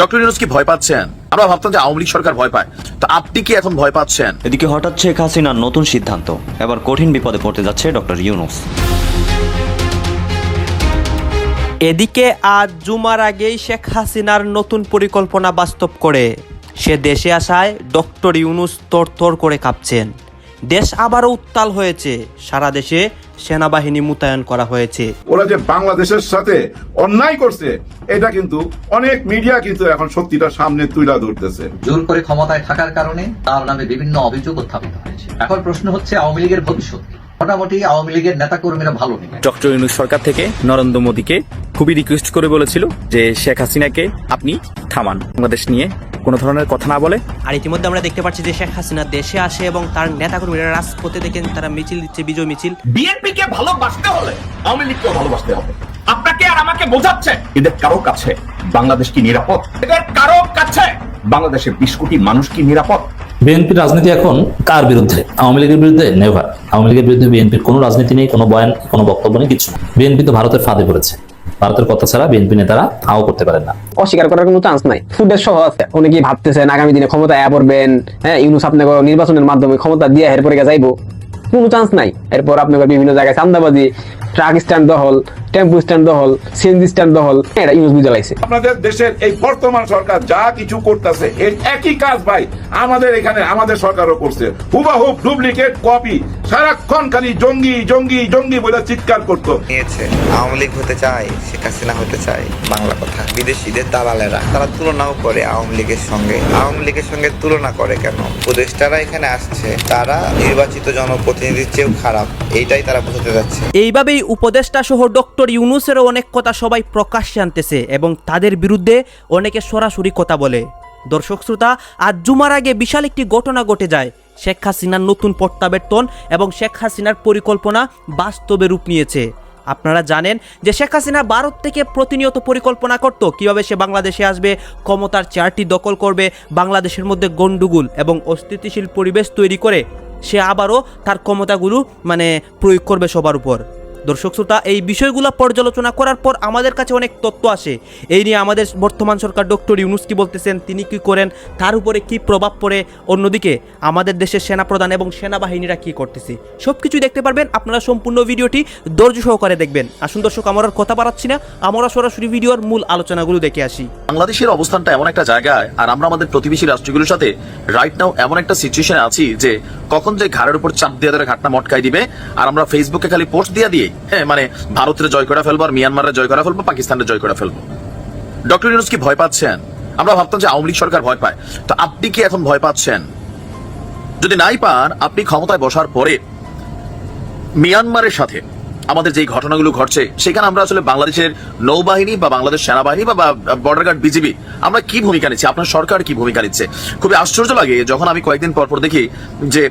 Doctor Yunus কি ভয় পাচ্ছেন? আমরা ভাবতাম যে আওয়ামী লীগ সরকার ভয় পায়। তো আপনি কি এখন ভয় পাচ্ছেন? এদিকে হঠাৎ শেখ হাসিনার নতুন সিদ্ধান্ত। এবার কঠিন বিপদে পড়তে যাচ্ছে ডক্টর ইউনুস। এদিকে আজ জুমার আগেই শেখ হাসিনার নতুন পরিকল্পনা বাস্তব করে। সে দেশে আসায় ডক্টর ইউনুস তরতর করে কাঁপছেন। দেশ আবারও উত্তাল হয়েছে। সারা দেশে সেনাবাহিনী মোতায়েন করা হয়েছে। ওরা যে বাংলাদেশের সাথে অন্যায় করছে এটা কিন্তু অনেক মিডিয়া কিন্তু এখন সত্যিটা সামনে তুলে ধরতেছে। জোর করে ক্ষমতায় থাকার কারণে তার নামে বিভিন্ন অভিযোগ উত্থাপিত হয়েছে। এখন প্রশ্ন হচ্ছে আওয়ামী লীগের ভবিষ্যৎ মোটামুটি আওয়ামী লীগের নেতাকর্মীরা ভালো নেই। ডক্টর ইউনুস সরকার থেকে নরেন্দ্র মোদীকে খুবই রিকোয়েস্ট করে বলেছিল যে শেখ হাসিনাকে আপনি থামান। বাংলাদেশ নিয়ে কোনো ধরনের কথা না বলে। আর ইতিমধ্যে আমরা দেখতে পাচ্ছি যে শেখ হাসিনা দেশে আসে এবং তার নেতাকর্মীরা রাজপথে দেখেন তারা মিছিল দিচ্ছে বিজয় মিছিল। বিএনপি কে ভালোবাসতে হলে আওয়ামী লীগকে ভালোবাসতে হবে। আপনাকে আর আমাকে বোঝাচ্ছে এদের কারও কাছে বাংলাদেশ কি নিরাপদ? এদের কারও কাছে বাংলাদেশের বিশ কোটি মানুষ কি নিরাপদ? বিএনপির রাজনীতি এখন কার বিরুদ্ধে? আওয়ামী লীগের বিরুদ্ধে নেভার। আওয়ামী লীগের বিরুদ্ধে বিএনপির কোনো রাজনীতি নেই কোনো বয়ান কোনো বক্তব্য নেই কিছু বিএনপি তো ভারতের ফাঁদে পড়েছে। ভারতের কথা ছাড়া বিএনপি নেতারা তাও করতে পারেন না। অস্বীকার করার কোনো চান্স নাই। ফুটেজ সহ আছে। অনেকেই ভাবতেছেন আগামী দিনে ক্ষমতা আয়া পড়বেন। হ্যাঁ ইউনুস আপনাকে নির্বাচনের মাধ্যমে ক্ষমতা দিয়ে এরপরে যাইবো। কোনো চান্স নাই। এরপর আপনাকে বিভিন্ন জায়গায় চান্দাবাজি ট্রাক স্ট্যান্ড দহল টেম্পু স্ট্যান্ড দহল সিএনজি স্ট্যান্ড দহল এটা ইউনুস বুঝালাইছে আপনাদের দেশের এই বর্তমান সরকার যা কিছু করতেছে এর একই কাজ ভাই আমাদের এখানে আমাদের সরকারও করছে। হুবাহুব ডুপ্লিকেট কপি সারাক্ষণ খালি জঙ্গি জঙ্গি জঙ্গি বলে চিৎকার করতো। নিয়েছে আওয়ামী লীগ হতে চায় শেখ হাসিনা হতে চায় বাংলা কথা। বিদেশিদের দালালেরা তারা তুলনাও করে আওয়ামী লীগের সঙ্গে। আওয়ামী লীগের সঙ্গে তুলনা করে কেন? উপদেষ্টারা এখানে আসছে তারা নির্বাচিত জনপ্রতিনিধির চেয়েও খারাপ এইটাই তারা বোঝাতে যাচ্ছে। এইভাবেই উপদেষ্টা সহ ডক্টর ইউনুসেরও অনেক কথা সবাই প্রকাশ্যে আনতেছে এবং তাদের বিরুদ্ধে অনেকে সরাসরি কথা বলে। দর্শক শ্রোতা, আজ জুমার আগে বিশাল একটি ঘটনা ঘটে যায়। শেখ হাসিনার নতুন প্রত্যাবর্তন এবং শেখ হাসিনার পরিকল্পনা বাস্তবে রূপ নিয়েছে। আপনারা জানেন যে শেখ হাসিনা ভারত থেকে প্রতিনিয়ত পরিকল্পনা করত, কীভাবে সে বাংলাদেশে আসবে, ক্ষমতার চেয়ারটি দখল করবে, বাংলাদেশের মধ্যে গন্ডগোল এবং অস্থিতিশীল পরিবেশ তৈরি করে সে আবারও তার ক্ষমতাগুলো মানে প্রয়োগ করবে সবার উপর। দর্শক শ্রোতা, এই বিষয়গুলো পর্যালোচনা করার পর আমাদের কাছে অনেক তথ্য আসে। এই নিয়ে আমাদের বর্তমান সরকার ডক্টর ইউনুস কি বলতেছেন, তিনি কি করেন, তার উপরে কি প্রভাব পড়ে, অন্যদিকে আমাদের দেশের সেনাপ্রধান এবং সেনাবাহিনীরা কি করতেছে সব কিছুই দেখতে পারবেন। আপনারা সম্পূর্ণ ভিডিওটি ধৈর্য সহকারে দেখবেন। আসুন দর্শক, আমার কথা বাড়াচ্ছি না, আমরা সরাসরি ভিডিওর মূল আলোচনাগুলো দেখে আসি। বাংলাদেশের অবস্থানটা এমন একটা জায়গায়, আর আমরা আমাদের প্রতিবেশী রাষ্ট্রগুলোর সাথে রাইট নাও এমন একটা সিচুয়েশনে আছি যে কখন যে ঘাড়ের উপর চাপ দিয়ে ধরে ঘাটনা মটকাই দিবে, আর আমরা ফেসবুকে খালি পোস্ট দিয়ে দিয়ে হ্যাঁ মানে ভারতের জয় করা ফেলব, আর মিয়ানমারের জয় করা ফেলব, পাকিস্তানের জয় করা ফেলব। ডক্টর ইউনুস কি ভয় পাচ্ছেন? আমরা ভাবতাম যে আওয়ামী লীগ সরকার ভয় পায়। তো আপনি কি এখন ভয় পাচ্ছেন? যদি নাই পান, আপনি ক্ষমতায় বসার পরে মিয়ানমারের সাথে আমাদের যে ঘটনাগুলো ঘটছে, সেখানে আমরা আসলে বাংলাদেশের নৌবাহিনী বা বাংলাদেশ সেনাবাহিনী বা বর্ডার গার্ড বিজিবি, আমরা কি ভূমিকা নিচ্ছি? আপনার সরকার কি ভূমিকা নিচ্ছে? খুবই আশ্চর্য লাগে যখন আমি কয়েকদিন পর পর দেখি যে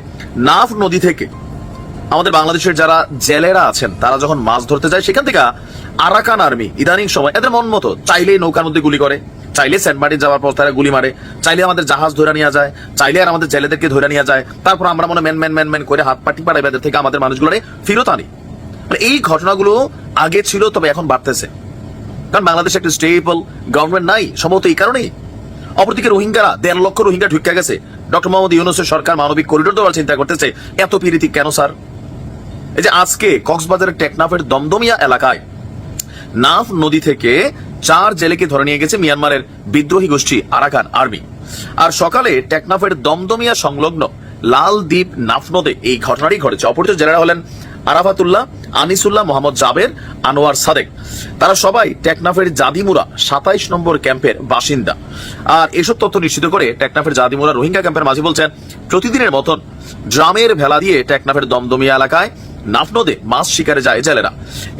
নাফ নদী থেকে আমাদের বাংলাদেশের যারা জেলেরা আছেন, তারা যখন মাছ ধরতে যায়, সেখান থেকে আরাকান আর্মি, ইদানিং সময়, এদের মন মতো, চাইলেই নৌকার মধ্যে গুলি করে চাইলে সেন্ট মার্টিন যাওয়ার পর তারা গুলি মারে, চাইলে আমাদের জাহাজ ধরে নিয়ে যায়, চাইলে আর আমাদের জেলেদেরকে ধরে নিয়ে যায়, তারপর আমরা মনে ম্যান ম্যান ম্যান ম্যান করে হাত পাটি পাড়াই এদের থেকে আমাদের মানুষগুলোরে ফেরত আনি। এই ঘটনাগুলো আগে ছিল, তবে এখন বাড়তেছে। কারণ বাংলাদেশে একটা স্টেবল গভর্নমেন্ট নাই, সম্ভবত এই কারণেই। অপরদিকে রোহিঙ্গারা, দেড় লক্ষ রোহিঙ্গা ঢুকে গেছে। ডক্টর মোহাম্মদ ইউনুসের সরকার মানবিক করিডোর দেওয়ার চিন্তা করতেছে, এত পিরিতি কেন, স্যার? এই যে আজকে কক্সবাজারের টেকনাফের দমদমিয়া এলাকায় নাফ নদী থেকে চার জেলেকে ধরে নিয়ে গেছে মিয়ানমারের বিদ্রোহী গোষ্ঠী আরাকান আর্মি। আর সকালে টেকনাফের দমদমিয়া সংলগ্ন লাল দ্বীপ নাফ নদে এই ঘটনাটি ঘটেছে। অপরিচিত জেলেরা হলেন আরাফাতুল্লাহ, আনিসুল্লাহ, মোহাম্মদ জাবের, আনোয়ার সাদেক। তারা সবাই টেকনাফের জাদিমুরা, সাতাইশ নম্বর ক্যাম্পের বাসিন্দা। আর এসব তথ্য নিশ্চিত করে টেকনাফের জাদিমুরা রোহিঙ্গা ক্যাম্পের মাঝি বলছেন, প্রতিদিনের মতন ড্রামের ভেলা দিয়ে টেকনাফের দমদমিয়া এলাকায় নাফনদে মাছ শিকারে যায় জেলেরা।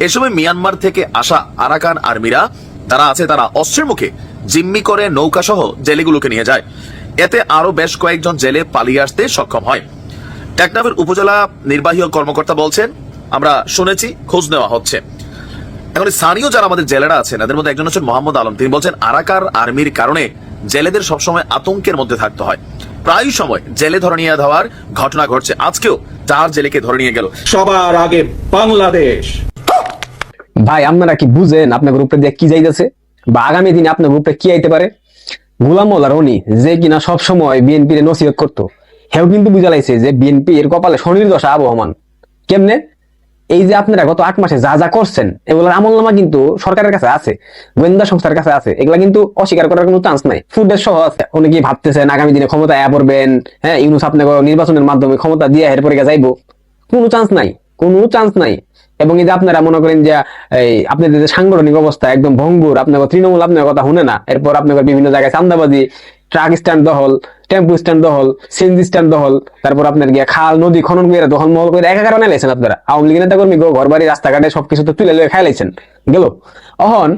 এ সময় মিয়ানমার থেকে আসা আরাকান আর্মিরা তারা আছে তারা অস্ত্রের মুখে জিম্মি করে নৌকা সহ জেলেগুলোকে নিয়ে যায়। এতে আরও বেশ কয়েকজন জেলে পালিয়ে আসতে সক্ষম হয়। টেকনাফের উপজেলা নির্বাহী কর্মকর্তা বলছেন আমরা শুনেছি খোঁজ নেওয়া হচ্ছে। এখন স্থানীয় যারা আমাদের জেলেরা আছেন এদের মধ্যে একজন হচ্ছেন মোহাম্মদ আলম। তিনি বলছেন আরাকার আর্মির কারণে জেলেদের সবসময় আতঙ্কের মধ্যে থাকতে হয়। প্রায় সময় জেলে ধরে নিয়ে যাওয়ার ঘটনা ঘটছে। আজকেও চার জেলেকে ধরে নিয়ে গেল। সবার আগে বাংলাদেশ। ভাই আপনারা কি বুঝেন আপনার গ্রুপটা দিয়ে কি যাইতেছে? বা আগামী দিনে আপনার গ্রুপটা কি আইতে পারে? গোলাম মোল্লা রনি যে কিনা সব সময় বিএনপির নসিহত করতো। হেও কিন্তু বুঝা লাগছে যে বিএনপি এর কপালে শনির দশা আবহমান কেমনে? এই যে আপনারা গত আট মাসে যা যা করছেন, এগুলোর আমল নামা কিন্তু সরকারের কাছে আছে, গোয়েন্দা সংস্থার কাছে আছে, এগুলা কিন্তু অস্বীকার করার কোনো চান্স নাই। ফুটেজ সহ আছে। অনেকেই ভাবতেছেন আগামী দিনে ক্ষমতা আয়া পড়বেন হ্যাঁ ইউনুস আপনাকে নির্বাচনের মাধ্যমে ক্ষমতা দিয়ে এর পরে যাইবো। কোনো চান্স নাই, কোনো চান্স নাই। এবং এই যে আপনারা মনে করেন যে, এই আপনাদের যে সাংগঠনিক অবস্থা একদম ভঙ্গুর আপনাকে তৃণমূল আপনার কথা শুনে না, এরপর আপনাকে বিভিন্ন জায়গায় চান্দাবাজি ট্রাক স্ট্যান্ড দহল টেম্পু স্ট্যান্ড দহল সিএনজি স্ট্যান্ড দহল তারপর আপনার গিয়ে খাল, নদী, খনন করে দহল মহল করে একা কারণে লাইছেন আপনারা। আওয়ামী লীগের নেতা কর্মী ঘর বাড়ি, রাস্তাঘাটে সবকিছু তো তুলে লয়ে খাই লাইছেন গেল। অহন,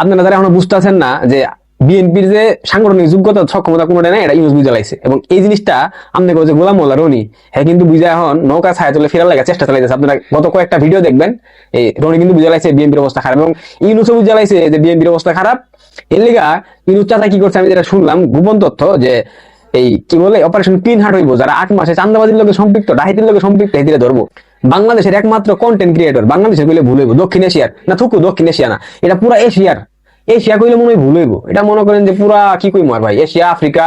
আপনারা যারা এখনও বুঝতেছেন না যে বিএনপির যে সাংগঠনিক যোগ্যতা, সক্ষমতা কোনোটা নাই এটা ইউজ বুঝা লাইছে। এবং এই জিনিসটা আপনি যে গোলাম মোল্লা রনি। হ্যাঁ কিন্তু বুঝা এখন নৌকা ছায়া চলে ফেরার লাগা চেষ্টা চালাইতেছে। আপনারা গত কয়েকটা ভিডিও দেখবেন, এই রনি কিন্তু বুঝা লাইছে বিএনপির অবস্থা খারাপ। এবং ইউনুসও বুঝা লাইছে যে বিএনপির অবস্থা খারাপ। এর লিগা ইউনুস চাচা কি করছে আমি যেটা শুনলাম, গোপন তথ্য যে এই কি বলে, অপারেশন ক্লিন হার্ট হইব, যারা আট মাসে চান্দাবাজির লোকে সম্পৃক্ত ডাহিতির লোকে সম্পৃক্ত হেদিরে ধরবো। বাংলাদেশের একমাত্র কন্টেন্ট ক্রিয়েটর বাংলাদেশের বলে ভুল হইব, দক্ষিণ এশিয়ার। না, থুকু দক্ষিণ এশিয়া না, এটা পুরা এশিয়ার। এশিয়া কইলে মনে হয় ভুল হইব। এটা মনে করেন যে পুরা কি কইম আর ভাই? এশিয়া, আফ্রিকা,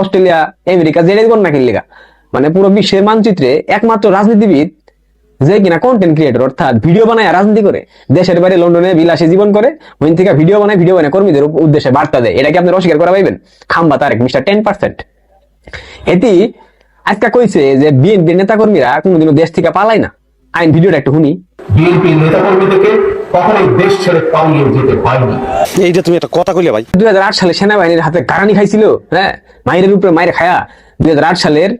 অস্ট্রেলিয়া, আমেরিকা যেটাই কোন না কিনলেগা মানে পুরো বিশ্বের মানচিত্রে একমাত্র রাজনীতিবিদ যে কিনা কন্টেন্ট ক্রিয়েটর অর্থাৎ ভিডিও বানায় রাজনীতি করে। দেশের বাইরে লন্ডনে বিলাসী জীবন করে ওই থেকে ভিডিও বানায় ভিডিও বানায় কর্মীদের উদ্দেশ্যে বার্তা দেয়। এটা কি আপনার অস্বীকার করা পাইবেন? খাম্বা তারেক, মিস্টার টেন পার্সেন্ট। এটি আজকে কইছে যে বিএনপি নেতা কর্মীরা কোনোদিনও দেশ থেকে পালায় না। আইন, ভিডিওটা একটু শুনি। বিএনপি নেতাকর্মীদেরকে কখনোই দেশ ছেড়ে পালিয়ে যেতে হয়নি এইটা তুমি একটা কথা কইলে ভাই। দুই হাজার আট সালে সেনাবাহিনীর হাতে গারানি খাইছিল হ্যাঁ? মাইরের উপরে মাইরে খায়া দুই হাজার আট সালের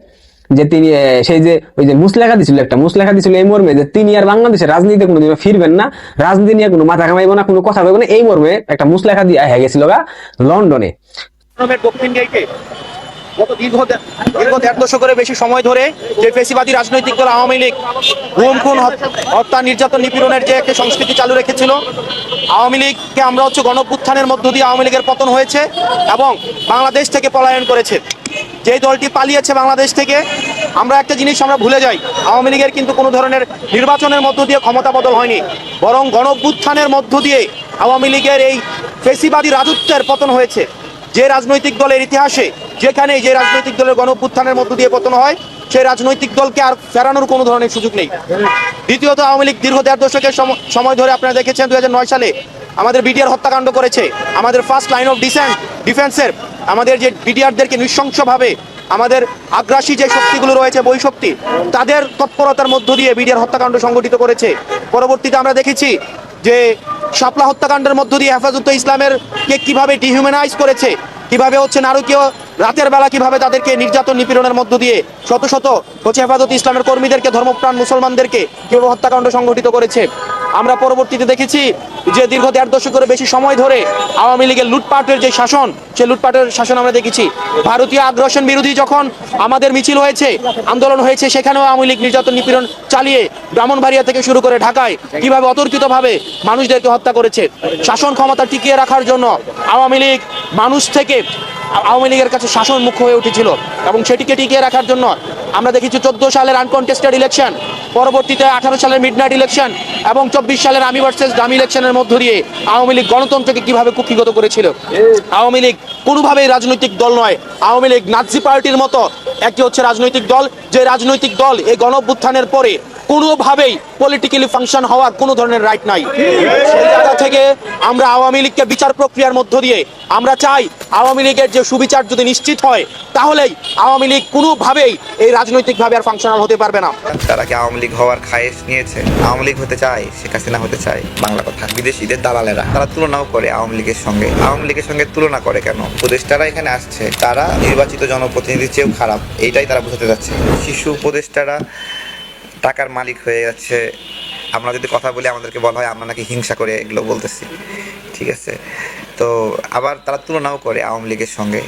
যে তিনি সেই যে ওই যে মুসলেখা দিছিল একটা মুসলেখা দিছিল এই মর্মে যে তিনি আর বাংলাদেশের রাজনীতিতে কোনোদিন ফিরবেন না রাজনীতি নিয়ে কোনো মাথা কামাইবো না কোনো কথা বলব না এই মর্মে একটা মুসলেখা দিয়ে হয়ে গেছিল গা লন্ডনে। দক্ষিণ গত দীর্ঘ দীর্ঘ দেড় দশকের বেশি সময় ধরে যে ফেসিবাদী রাজনৈতিক দল আওয়ামী লীগ, গুম, খুন হত্যা, নির্যাতন, নিপীড়নের যে একটা সংস্কৃতি চালু রেখেছিল, আওয়ামী লীগকে আমরা হচ্ছে গণপুত্থানের মধ্য দিয়ে আওয়ামী লীগের পতন হয়েছে এবং বাংলাদেশ থেকে পলায়ন করেছে। যে দলটি পালিয়েছে বাংলাদেশ থেকে, আমরা একটা জিনিস আমরা ভুলে যাই, আওয়ামী লীগের কিন্তু কোনো ধরনের নির্বাচনের মধ্য দিয়ে ক্ষমতা বদল হয়নি, বরং গণপুত্থানের মধ্য দিয়ে আওয়ামী লীগের এই ফেসিবাদী রাজত্বের পতন হয়েছে। যে রাজনৈতিক দলের ইতিহাসে যেখানে যে রাজনৈতিক দলের গণপুত্থানের মধ্য দিয়ে পতন হয় সেই রাজনৈতিক দলকে আর ফেরানোর কোনো ধরনের সুযোগ নেই। দ্বিতীয়ত, আওয়ামী লীগ দীর্ঘ দেড় দশকের সময় ধরে আপনারা দেখেছেন দু হাজার নয় সালে আমাদের বিডিআর হত্যাকাণ্ড করেছে। আমাদের ফার্স্ট লাইন অফ ডিসেন্ট ডিফেন্সের আমাদের যে বিডিআরদেরকে নৃশংসভাবে আমাদের আগ্রাসী যে শক্তিগুলো রয়েছে বই শক্তি তাদের তৎপরতার মধ্য দিয়ে বিডিআর হত্যাকাণ্ড সংগঠিত করেছে। পরবর্তীতে আমরা দেখেছি যে শাপলা হত্যাকাণ্ডের মধ্য দিয়ে হেফাজত ইসলামের কে কীভাবে ডিহিউম্যানাইজ করেছে, কীভাবে হচ্ছে নারকীয় রাতের বেলা কীভাবে তাদেরকে নির্যাতন নিপীড়নের মধ্য দিয়ে শত শত হচ্ছে হেফাজত ইসলামের কর্মীদেরকে, ধর্মপ্রাণ মুসলমানদেরকে কীভাবে হত্যাকাণ্ড সংঘটিত করেছে। আমরা পরবর্তীতে দেখেছি যে দীর্ঘ দেড় দশকের বেশি সময় ধরে আওয়ামী লীগের লুটপাটের যে শাসন সেই লুটপাটের শাসন আমরা দেখেছি। ভারতীয় আগ্রাসন বিরোধী যখন আমাদের মিছিল হয়েছে, আন্দোলন হয়েছে, সেখানেও আওয়ামী লীগ নির্যাতন নিপীড়ন চালিয়ে ব্রাহ্মণবাড়িয়া থেকে শুরু করে ঢাকায় কীভাবে অতর্কিতভাবে মানুষদেরকে হত্যা করেছে, শাসন ক্ষমতা টিকিয়ে রাখার জন্য আওয়ামী লীগ মানুষ থেকে আওয়ামী লীগের কাছে শাসন মুখ্য হয়ে উঠেছিল এবং সেটিকে টিকিয়ে রাখার জন্য আমরা দেখেছি চোদ্দ সালের আনকনটেস্টেড ইলেকশন পরবর্তীতে আঠারো সালের মিডনাইট ইলেকশন এবং চব্বিশ সালের আমি ভার্সেস দামি ইলেকশনের মধ্য দিয়ে আওয়ামী লীগ গণতন্ত্রকে কীভাবে কুক্ষিগত করেছিল? আওয়ামী লীগ কোনোভাবেই রাজনৈতিক দল নয়। আওয়ামী লীগ নাৎসি পার্টির মতো একটি হচ্ছে রাজনৈতিক দল। যে রাজনৈতিক দল এই গণ পরে কোনোভাবেই পলিটিক্যালি ফাংশন হওয়ার কোনো ধরনের রাইট নাই। সেই জায়গা থেকে আমরা আওয়ামী লীগকে বিচার প্রক্রিয়ার মধ্য দিয়ে আমরা চাই আওয়ামী লীগের যে সুবিচার যদি নিশ্চিত হয়, তাহলেই আওয়ামী লীগ কোনোভাবেই এই রাজনৈতিকভাবে আর ফাংশনাল হতে পারবে না। তারা কি আওয়ামী লীগ হওয়ার খায়েশ নিয়েছে? আওয়ামী লীগ হতে চায়, শেখ হাসিনা হতে চায়, বাংলা কথা। বিদেশিদের দালালেরা, তারা তুলনাও করে আওয়ামী লীগের সঙ্গে। আওয়ামী লীগের সঙ্গে তুলনা করে কেন? উপদেষ্টারা এখানে আসছে, তারা নির্বাচিত জনপ্রতিনিধির চেয়েও খারাপ, এইটাই তারা বোঝাতে যাচ্ছে। শিশু উপদেষ্টারা টাকার মালিক হয়ে যাচ্ছে। আমরা যদি কথা বলি, আমাদেরকে বলা হয়, আমরা নাকি হিংসা করে এগুলো বলতেছি। ঠিক আছে? তো আবার তারা তুলনাও করে আওয়ামী লীগের সঙ্গে।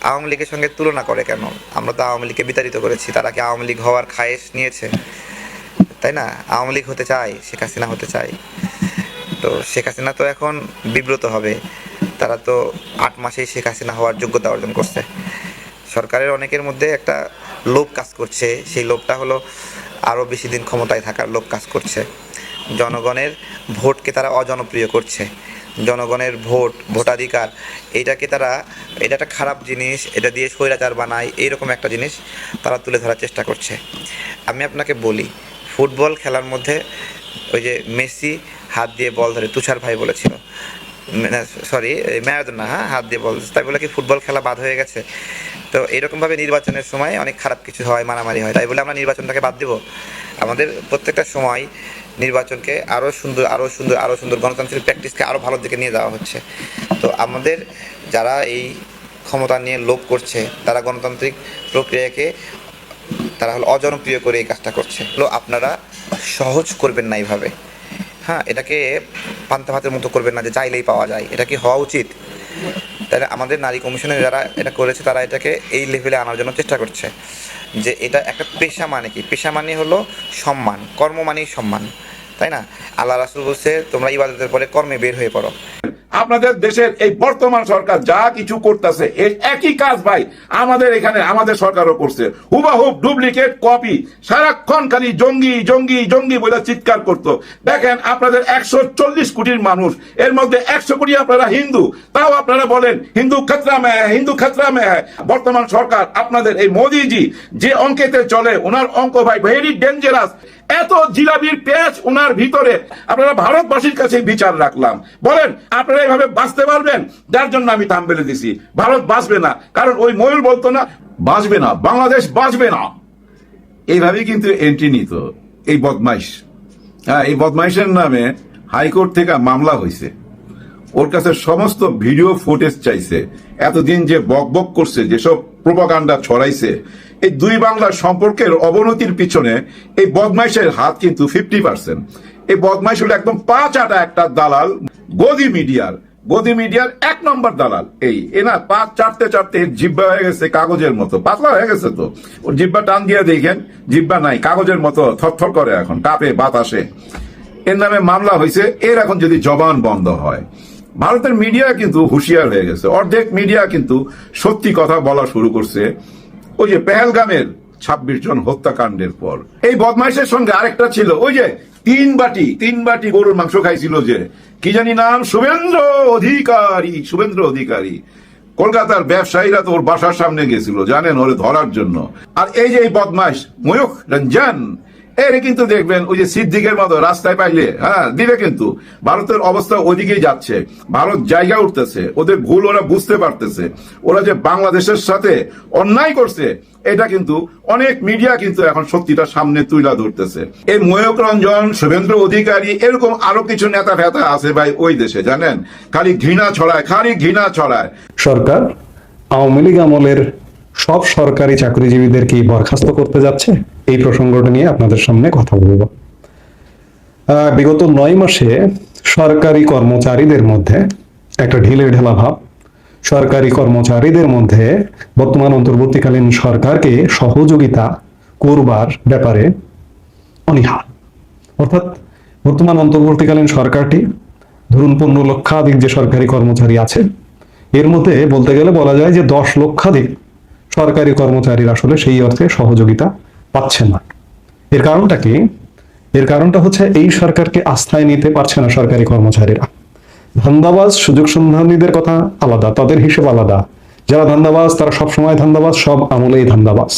আওয়ামী লীগের সঙ্গে তুলনা করে কেন? আমরা তো আওয়ামী লীগকে বিতাড়িত করেছি। তারা কি আওয়ামী লীগ হওয়ার খায়েশ নিয়েছে? তাই না? আওয়ামী লীগ হতে চায়, শেখ হাসিনা হতে চায়। তো শেখ হাসিনা তো এখন বিব্রত হবে। তারা তো আট মাসেই শেখ হাসিনা হওয়ার যোগ্যতা অর্জন করছে। সরকারের অনেকের মধ্যে একটা লোভ কাজ করছে। সেই লোভটা হলো আরও বেশি দিন ক্ষমতায় থাকার লোক কাজ করছে। জনগণের ভোটকে তারা অজনপ্রিয় করছে। জনগণের ভোট, ভোটাধিকার, এটাকে তারা, এটা একটা খারাপ জিনিস, এটা দিয়ে স্বৈরাচার বানায়, এইরকম একটা জিনিস তারা তুলে ধরার চেষ্টা করছে। আমি আপনাকে বলি, ফুটবল খেলার মধ্যে ওই যে মেসি হাত দিয়ে বল ধরে, তুষার ভাই বলেছিল। সরি ম্যারাডোনা হ্যাঁ হাত দিয়ে বল, তাই বলে কি ফুটবল খেলা বাদ হয়ে গেছে? তো এরকমভাবে নির্বাচনের সময় অনেক খারাপ কিছু হয়, মারামারি হয়। তাই বলে আমরা নির্বাচনটাকে বাদ দেব। আমাদের প্রত্যেকটা সময় নির্বাচনকে আরও সুন্দর আরও সুন্দর আরও সুন্দর গণতান্ত্রিক প্র্যাকটিসকে আরও ভালোর দিকে নিয়ে যাওয়া হচ্ছে। তো আমাদের যারা এই ক্ষমতা নিয়ে লোভ করছে, তারা গণতান্ত্রিক প্রক্রিয়াকে তারা হলো অজনপ্রিয় করে এই কাজটা করছে। হলো আপনারা সহজ করবেন না এইভাবে। হ্যাঁ এটাকে পান্তা ভাতের মতো করবেন না যে চাইলেই পাওয়া যায়। এটা কি হওয়া উচিত? তাহলে আমাদের নারী কমিশনে যারা এটা করেছে, তারা এটাকে এই লেভেলে আনার জন্য চেষ্টা করছে। যে এটা একটা পেশা মানে কি? পেশা মানে হলো সম্মান, কর্ম মানেই সম্মান, তাই না? আল্লাহ রাসুল বলছে, তোমরা ইবাদতের পরে কর্মে বের হয়ে পড়ো। আপনাদের দেশের এই বর্তমান সরকার যা কিছু করতেছে একই কাজ ভাই আমাদের এখানে, আমাদের সরকারও করছে। হুবাহুব ডুপ্লিকেট কপি, সারাক্ষণ খালি জঙ্গি জঙ্গি জঙ্গি বলে চিৎকার করতো। দেখেন আপনাদের একশো চল্লিশ কোটির মানুষ, এর মধ্যে একশো কোটি আপনারা হিন্দু, তাও আপনারা বলেন, হিন্দু খতরা মে হিন্দু খতরা মে বর্তমান সরকার আপনাদের এই মোদিজি যে অঙ্কেতে চলে, ওনার অঙ্ক ভাই ভেরি ডেঞ্জারাস এত জিলাপির পেঁয়াজ ওনার ভিতরে, আপনারা ভারতবাসীর কাছে বিচার রাখলাম। বলেন, আপনারা এইভাবে বাঁচতে পারবেন? যার জন্য আমি থাম বেলে দিছি। ভারত বাঁচবে না, কারণ ওই ময়ূর বলতো না, বাঁচবে না, বাংলাদেশ বাঁচবে না। এইভাবেই কিন্তু এন্ট্রি নিত, এই বদমাইশ। হ্যাঁ এই বদমাইশের নামে হাইকোর্ট থেকে মামলা হয়েছে ওর কাছে সমস্ত ভিডিও ফুটেজ চাইছে। এতদিন যে বক বক করছে, যেসব প্রোপাগান্ডা ছড়াইছে এই দুই বাংলার সম্পর্কের অবনতির পিছনে এই বদমাইশের হাত কিন্তু ফিফটি পার্সেন্ট এই বদমাইশ হলো একদম পাঁচ আটা একটা দালাল, গদি মিডিয়ার। গদি মিডিয়ার এক নম্বর দালাল এই। এ না পাঁচ চারটে এর জিব্বা হয়ে গেছে কাগজের মতো। পাতলা হয়ে গেছে তো। ওর জিব্বা টান দিয়ে দেখেন, জিব্বা নাই, কাগজের মতো থরথর করে এখন, কাপে, বাতাসে। এর নামে মামলা হয়েছে, এর এখন যদি জবান বন্ধ হয়। ভারতের মিডিয়া কিন্তু হুঁশিয়ার হয়ে গেছে। অর্ধেক মিডিয়া কিন্তু সত্যি কথা বলা শুরু করছে। ওই যে পেহেলগামের ছাব্বিশ জন হত্যাকাণ্ডের পর। এই বদমাইশের সঙ্গে আরেকটা ছিল, ওই যে তিন বাটি তিন বাটি গরুর মাংস খাইছিল যে। কি জানি নাম? শুভেন্দ্র অধিকারী শুভেন্দ্র অধিকারী। কলকাতার ব্যবসায়ীরা তো ওর বাসার সামনে গেছিল, জানেন ওরে ধরার জন্য। আর এই যে এই বদমাইশ, ময়ূখ, রঞ্জন এর কিন্তু দেখবেন ওই যে সিদ্দিকের মতো রাস্তায় পাইলে হ্যাঁ দিবে কিন্তু। ভারতের অবস্থা ওইদিকেই যাচ্ছে। ভারত জায়গা উঠতেছে। ওদের ভুল ওরা বুঝতে পারতেছে। ওরা যে বাংলাদেশের সাথে অন্যায় করছে, এটা কিন্তু অনেক মিডিয়া কিন্তু এখন সত্যিটা সামনে তুইলা ধরতেছে। এই ময়ূক রঞ্জন শুভেন্দ্র অধিকারী, এরকম আরও কিছু নেতা ফেতা আছে ভাই ওই দেশে, জানেন? খালি ঘৃণা ছড়ায়, খালি ঘৃণা ছড়ায়। সরকার, আওয়ামী লীগ আমলের সব সরকারি চাকরিজীবীদেরকে বরখাস্ত করতে যাচ্ছে? এই প্রসঙ্গটা নিয়ে আপনাদের সামনে কথা বলব। বিগত নয় মাসে সরকারি কর্মচারীদের মধ্যে একটা ঢিলে ঢেলা ভাব। সরকারি কর্মচারীদের মধ্যে বর্তমান অন্তর্বর্তীকালীন সরকারকে সহযোগিতা করবার ব্যাপারে অনীহা। অর্থাৎ বর্তমান অন্তর্বর্তীকালীন সরকারটি, ধরুন পনেরো লক্ষাধিক যে সরকারি কর্মচারী আছে, এর মধ্যে বলতে গেলে বলা যায় যে দশ লক্ষাধিক সরকারি কর্মচারীর আসলে সেই অর্থে সহযোগিতা পাচ্ছে না। এর কারণটা কি? এর কারণটা হচ্ছে এই সরকারকে আস্থায় নিতে পারছে না সরকারি কর্মচারীরা। ধান্দাবাজ, সুযোগ সন্ধানীদের কথা আলাদা, তাদের হিসেব আলাদা। যারা ধান্দাবাজ, তারা সব সময় ধান্দাবাজ, সব আমলেই ধান্দাবাজ।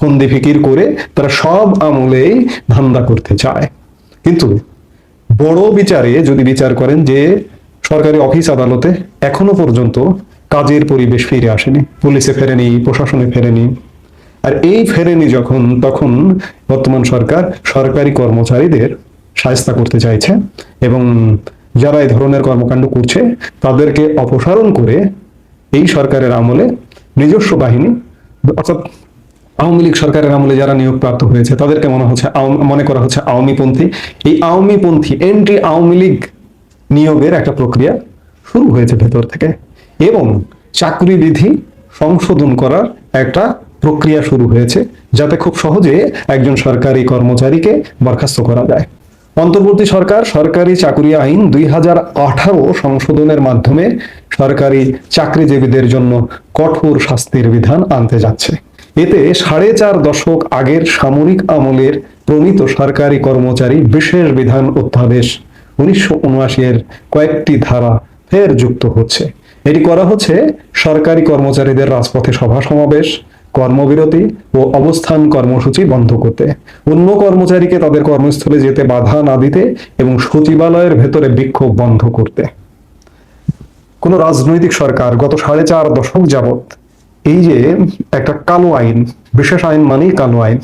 ফন্দি ফিকির করে তারা সব আমলেই ধান্দা করতে চায়। কিন্তু বড় বিচারে যদি বিচার করেন যে সরকারি অফিস আদালতে এখনও পর্যন্ত কাজের পরিবেশ ফিরে আসেনি, পুলিশে ফেরেনি, প্রশাসনে ফেরেনি আর এই ফেরেনি যখন, তখন বর্তমান সরকার সরকারি কর্মচারীদের সায়স্তা করতে চাইছে এবং যারা এই ধরনের কর্মকাণ্ড করছে, তাদেরকে অপসারণ করে এই সরকারের আমলে নিজস্ব বাহিনী, অর্থাৎ আওয়ামী লীগ সরকারের আমলে যারা নিয়োগপ্রাপ্ত হয়েছে, তাদেরকে মনে হচ্ছে মনে করা হচ্ছে আওয়ামীপন্থী। এই আওয়ামীপন্থী এন্টি আওয়ামী লীগ নিয়োগের একটা প্রক্রিয়া শুরু হয়েছে ভেতর থেকে এবং চাকরি বিধি সংশোধন করার একটা প্রক্রিয়া শুরু হয়েছে যাতে খুব সহজে একজন সরকারি কর্মচারীকে বরখাস্ত করা যায়। অন্তর্বর্তী সরকার সরকারি চাকরি আইন দুই হাজার আঠারো সংশোধনের মাধ্যমে সরকারি চাকরিজীবীদের জন্য কঠোর শাস্তির বিধান আনতে যাচ্ছে। এতে সাড়ে চার দশক আগের সামরিক আমলের প্রণীত সরকারি কর্মচারী বিশেষ বিধান অধ্যাদেশ উনিশশো উনআশি এর কয়েকটি ধারা ফের যুক্ত হচ্ছে। এটি করা হচ্ছে সরকারি কর্মচারীদের রাজপথে সভা সমাবেশ কর্মবিরতি ও অবস্থান কর্মসূচি বন্ধ করতে। অন্য কর্মচারীকে তাদের কর্মস্থলে যেতে বাধা না দিতে এবং সচিবালয়ের ভেতরে বিক্ষোভ বন্ধ করতে। কোন রাজনৈতিক সরকার গত সাড়ে চার দশক যাবত এই যে একটা কালো আইন, বিশেষ আইন মানেই কালো আইন,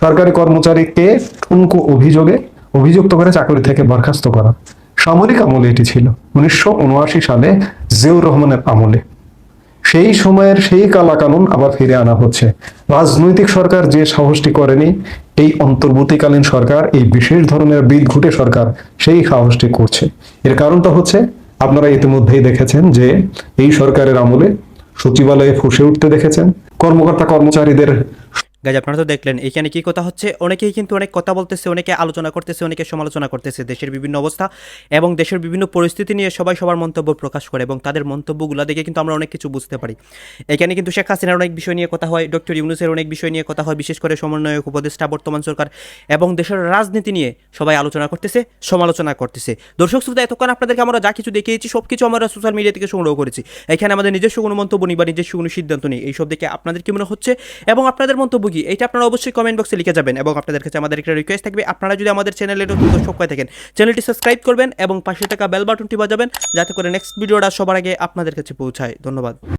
সরকারি কর্মচারীকে ঠুনকো অভিযোগে অভিযুক্ত করে চাকরি থেকে বরখাস্ত করা। সামরিক আমলে এটি ছিল। উনিশশো উনআশি সালে জিয়াউর রহমানের আমলে। সেই সময়ের সেই কালা কানুন আবার ফিরে আনা হচ্ছে। রাজনৈতিক সরকার যে সাহসটি করেনি, এই অন্তর্বর্তীকালীন সরকার, এই বিশেষ ধরনের বিদঘুটে সরকার সেই সাহসটি করছে। এর কারণটা হচ্ছে, আপনারা ইতিমধ্যেই দেখেছেন যে এই সরকারের আমলে সচিবালয়ে ফুসে উঠতে দেখেছেন। কর্মকর্তা কর্মচারীদের গাইজ আপনারা তো দেখলেন, এখানে কি কথা হচ্ছে? অনেকেই কিন্তু অনেক কথা বলতেছে, অনেকে আলোচনা করতেছে, অনেকে সমালোচনা করতেছে দেশের বিভিন্ন অবস্থা এবং দেশের বিভিন্ন পরিস্থিতি নিয়ে সবাই সবার মন্তব্য প্রকাশ করে এবং তাদের মন্তব্যগুলো দেখে কিন্তু আমরা অনেক কিছু বুঝতে পারি। এখানে কিন্তু শেখ হাসিনার অনেক বিষয় নিয়ে কথা হয়, ডক্টর ইউনুসের অনেক বিষয় নিয়ে কথা হয়, বিশেষ করে সমন্বয়ক, উপদেষ্টা, বর্তমান সরকার এবং দেশের রাজনীতি নিয়ে সবাই আলোচনা করতেছে, সমালোচনা করতেছে। দর্শক শ্রোতা, এতক্ষণ আপনাদেরকে আমরা যা কিছু দেখিয়েছি সব কিছু আমরা সোশ্যাল মিডিয়া থেকে সংগ্রহ করেছি। এখানে আমাদের নিজস্ব কোনো মন্তব্য নেই বা নিজস্ব কোনো সিদ্ধান্ত নেই এইসব দেখে আপনাদের কি মনে হচ্ছে? এবং আপনাদের মন্তব্য কি এইটা আপনারা অবশ্যই কমেন্ট বক্সে লিখে যাবেন এবং আপনাদের কাছে আমাদের একটা রিকোয়েস্ট থাকবে। আপনারা যদি আমাদের চ্যানেলের নতুন দর্শক হয়ে থাকেন। চ্যানেলটি সাবস্ক্রাইব করবেন এবং পাশে থাকা বেল বাটনটি বাজাবেন, যাতে করে নেক্সট ভিডিওটা সবার আগে আপনাদের কাছে পৌঁছায়। ধন্যবাদ।